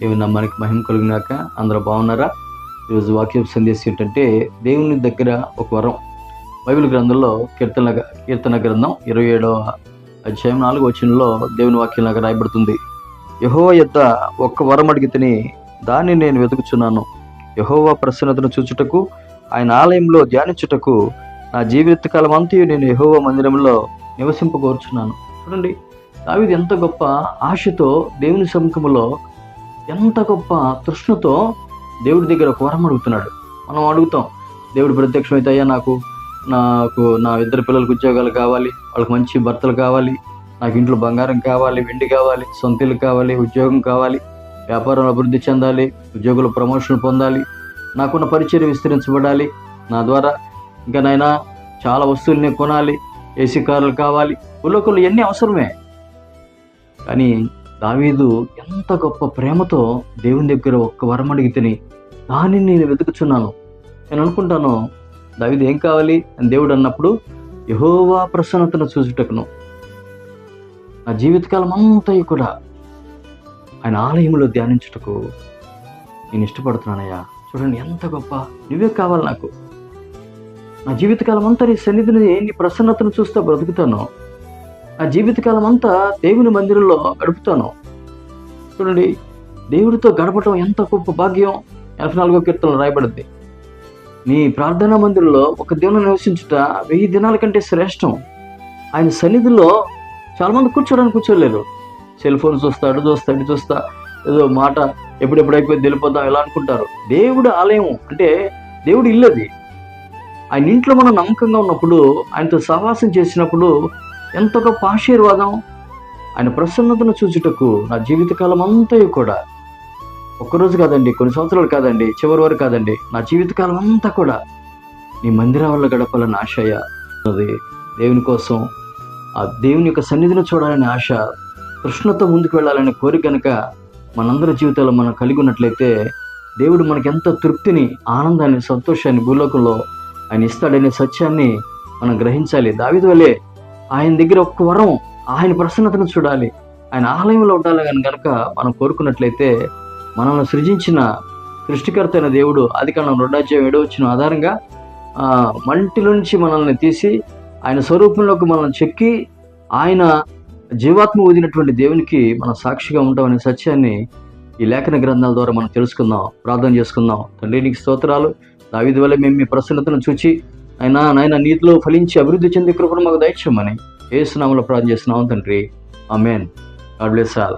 దేవుని నమ్మానికి మహిమ కలిగినాక అందరూ బాగున్నారా? ఈరోజు వాక్యం సందేశం ఏంటంటే దేవుని దగ్గర ఒక వరం. బైబిల్ గ్రంథంలో కీర్తన కీర్తన గ్రంథం ఇరవై ఏడవ అధ్యాయం నాలుగు వచనంలో దేవుని వాక్యం లాగా రాయబడుతుంది. యహోవ యొక్క ఒక్క వరం అడిగితేని దాన్ని నేను వెతుకుచున్నాను. యహోవా ప్రసన్నతను చూచుటకు ఆయన ఆలయంలో ధ్యానించుటకు నా జీవితకాలం అంతయు నేను యహోవా మందిరంలో నివసింపకూర్చున్నాను చూడండి దావిది ఎంత గొప్ప ఆశతో దేవుని సముఖంలో ఎంత గొప్ప తృష్ణతో దేవుడి దగ్గర ఒక వరం అడుగుతున్నాడు. మనం అడుగుతాం దేవుడు ప్రత్యక్షమైతే అయ్యా నాకు? నాకు నా ఇద్దరు పిల్లలకు ఉద్యోగాలు కావాలి వాళ్ళకి మంచి భర్తలు కావాలి నాకు ఇంట్లో బంగారం కావాలి వెండి కావాలి సొంతలు కావాలి ఉద్యోగం కావాలి వ్యాపారం అభివృద్ధి చెందాలి ఉద్యోగులు ప్రమోషన్ పొందాలి నాకున్న పరిచయం విస్తరించబడాలి నా ద్వారా ఇంకా నైనా చాలా వస్తువుల్ని కొనాలి ఏసీ కార్లు కావాలి ఉల్లకులు ఎన్ని అవసరమే? కానీ దావీదు ఎంత గొప్ప ప్రేమతో దేవుని దగ్గర ఒక్క వరం అడిగితేని దానిని నేను వెతుకుచున్నాను. నేను అనుకుంటాను దావీదు ఏం కావాలి? అని దేవుడు అన్నప్పుడు యహోవా ప్రసన్నతను చూసుటకును నా జీవితకాలం అంతా కూడా ఆయన ఆలయంలో ధ్యానించుటకు నేను ఇష్టపడుతున్నానయ్యా. చూడండి ఎంత గొప్ప. నువ్వే కావాలి నాకు. నా జీవితకాలం అంతా నీ సన్నిధిని నీ ప్రసన్నతను చూస్తే బ్రతుకుతాను. నా జీవితకాలం అంతా దేవుని మందిరంలో గడుపుతాను. చూడండి దేవుడితో గడపటం ఎంత గొప్ప భాగ్యం. ఎనభై నాలుగో కీర్తనలు రాయబడింది. నీ ప్రార్థనా మందిరంలో ఒక దినం నివసించుట వెయ్యి దినాల కంటే శ్రేష్టం. ఆయన సన్నిధిలో చాలామంది కూర్చోడానికి కూర్చోలేరు. సెల్ ఫోన్ చూస్తా అటు చూస్తా ఇటు చూస్తా. ఏదో మాట ఎప్పుడెప్పుడు అయిపోయి తెలిపోద్దాం ఎలా అనుకుంటారు. దేవుడి ఆలయం అంటే దేవుడు ఇల్లది ఆయన ఇంట్లో మనం నమ్మకంగా ఉన్నప్పుడు ఆయనతో సహవాసం చేసినప్పుడు ఎంత గొప్ప ఆశీర్వాదం. ఆయన ప్రసన్నతను చూచుటకు నా జీవితకాలం అంతా కూడా ఒక్కరోజు కాదండి కొన్ని సంవత్సరాలు కాదండి చివరి వరకు కాదండి నా జీవితకాలం అంతా కూడా. నీ మందిరం వల్ల గడపాలని ఆశయ అది దేవుని కోసం ఆ దేవుని యొక్క సన్నిధిని చూడాలనే ఆశ కృష్ణతో ముందుకు వెళ్ళాలనే కోరిక కనుక మనందరి జీవితాల్లో మనం కలిగి ఉన్నట్లయితే దేవుడు మనకి ఎంత తృప్తిని ఆనందాన్ని సంతోషాన్ని భూలోకంలో ఆయన ఇస్తాడనే సత్యాన్ని మనం గ్రహించాలి. దావిది వలె ఆయన దగ్గర ఒక్క వరం ఆయన ప్రసన్నతను చూడాలి. ఆయన ఆలయంలో ఉండాలి కానీ కనుక మనం కోరుకున్నట్లయితే మనల్ని సృజించిన సృష్టికర్త అయిన దేవుడు అది కాలం రెండాధ్యాయం ఏడవచ్చిన ఆధారంగా మంటిలో నుంచి మనల్ని తీసి ఆయన స్వరూపంలోకి మనల్ని చెక్కి ఆయన జీవాత్మ ఊదినటువంటి దేవునికి మనం సాక్షిగా ఉంటామనే సత్యాన్ని ఈ లేఖన గ్రంథాల ద్వారా మనం తెలుసుకుందాం ప్రార్థన చేసుకుందాం. తండ్రి నీకు స్తోత్రాలు. దావిధి వల్ల మేము మీ ప్రసన్నతను చూచి అయినా నాయన నీతిలో ఫలించి అభివృద్ధి చెందే కృపను మాకు దయచేయమని ఏ స్నామంలో ప్రార్థన చేస్తున్నాం తండ్రి. Amen God bless all.